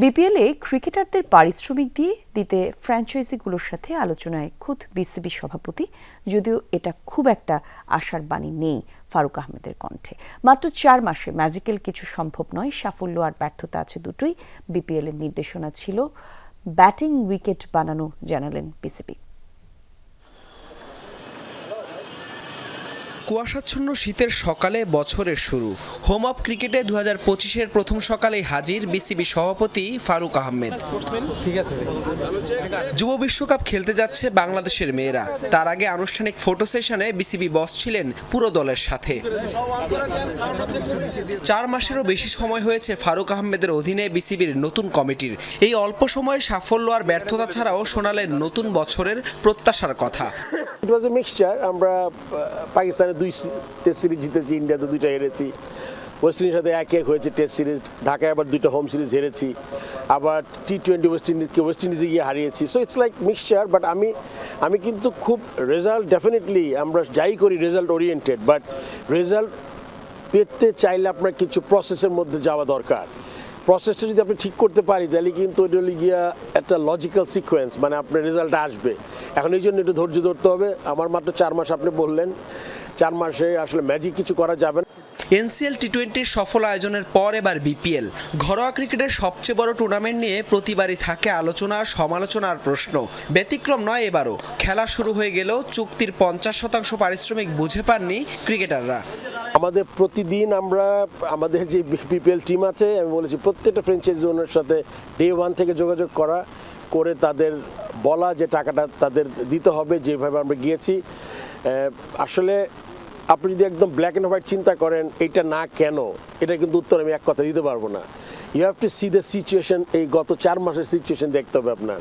বিপিএলে ক্রিকেটারদের পারিশ্রমিক দিয়ে দিতে ফ্র্যাঞ্চাইজিগুলোর সাথে আলোচনায় খুদ বিসিবি সভাপতি, যদিও এটা খুব একটা আশার বাণী নেই ফারুক আহমেদের কণ্ঠে। মাত্র চার মাসে ম্যাজিক্যাল কিছু সম্ভব নয়, সাফল্য আর ব্যর্থতা আছে দুটোই বিপিএল এর নির্দেশনা ছিল। ব্যাটিং উইকেট বানানো জানালেন বিসিবি। কুয়াশাচ্ছন্ন শীতের সকালে বছরের শুরু। হোম অফ ক্রিকেটে দু হাজার পঁচিশের প্রথম সকালেই হাজির বিসিবি সভাপতি ফারুক আহমেদ। যুব বিশ্বকাপ খেলতে যাচ্ছে বাংলাদেশের মেয়েরা। তার আগে আনুষ্ঠানিক ফটো সেশনে বিসিবি বস ছিলেন পুরো দলের সাথে। চার মাসেরও বেশি সময় হয়েছে ফারুক আহমেদের অধীনে বিসিবির নতুন কমিটির। এই অল্প সময়ে সাফল্য আর ব্যর্থতা ছাড়াও শোনালেন নতুন বছরের প্রত্যাশার কথা। ইট ওয়াজ এ মিক্সচার আমরা আহ, পাকিস্তানে দুই টেস্ট সিরিজ জিতেছি ইন্ডিয়াতে দুইটা হেরেছি। ওয়েস্ট ইন্ডিজের সাথে এক এক হয়েছে টেস্ট সিরিজ ঢাকায় আবার দুইটা হোম সিরিজ হেরেছি। আবার টি টোয়েন্টি ওয়েস্ট ইন্ডিজকে ওয়েস্ট ইন্ডিজে গিয়ে হারিয়েছি। So it's like mixture but আমি আমি কিন্তু খুব রেজাল্ট ডেফিনেটলি আমরা যাই করি রেজাল্ট ওরিয়েন্টেড বাট রেজাল্ট পেতে চাইলে আপনার কিছু প্রসেসের মধ্যে যাওয়া দরকার। প্রসেসটা যদি আপনি ঠিক করতে পারি, তাহলে কিন্তু ওইটা হলে গিয়া একটা লজিক্যাল সিকোয়েন্স মানে আপনার রেজাল্ট আসবে। এখন এই জন্য একটু ধৈর্য ধরতে হবে। আমার মাত্র চার মাস আপনি বললেন। চার মাসে আসলে ম্যাজিক কিছু করা যাবে না। এনসিএল টি টোয়েন্টির সফল আয়োজনের পর এবার বিপিএল ঘরোয়া ক্রিকেটের সবচেয়ে বড় টুর্নামেন্ট নিয়ে প্রতিবারই থাকে আলোচনা, সমালোচনার প্রশ্ন। ব্যতিক্রম নয় এবারও। খেলা শুরু হয়ে গেলেও চুক্তির পঞ্চাশ শতাংশ পারিশ্রমিক বুঝে পাননি ক্রিকেটাররা। আমাদের প্রতিদিন আমরা, আমাদের যে বিপিএল টিম আছে, আমি বলেছি প্রত্যেকটা ফ্র্যাঞ্চাইজি ওনার সাথে ডে ওয়ান থেকে যোগাযোগ করা, করে তাদের বলা যে টাকাটা তাদের দিতে হবে, যেভাবে আমরা গিয়েছি। আসলে আপনি যদি একদম ব্ল্যাক অ্যান্ড হোয়াইট চিন্তা করেন, এটা না কেন, এটা কিন্তু উত্তর আমি এক কথা দিতে পারব না। You have to see the situation এই গত চার মাসের সিচুয়েশন দেখতে হবে আপনার।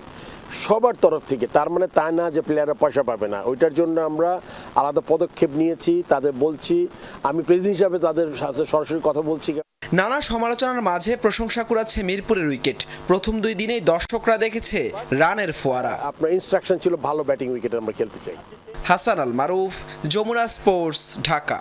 সবার তরফ থেকে তার মানে তা না যে প্লেয়াররা পয়সা পাবে না। ওইটার জন্য আমরা আলাদা পদক্ষেপ নিয়েছি তাদের বলছি আমি প্রেসিডেন্ট হিসাবে তাদের সাথে সরাসরি কথা বলছি। নানা সমালোচনার মাঝে প্রশংসা কুড়াচ্ছে মিরপুরের উইকেট। প্রথম দুই দিনেই দর্শকরা দেখেছে রানের ফোয়ারা। আপনার ইনস্ট্রাকশন ছিল ভালো ব্যাটিং উইকেট আমরা খেলতে চাই। হাসান আল মারুফ যমুনা স্পোর্টস ঢাকা।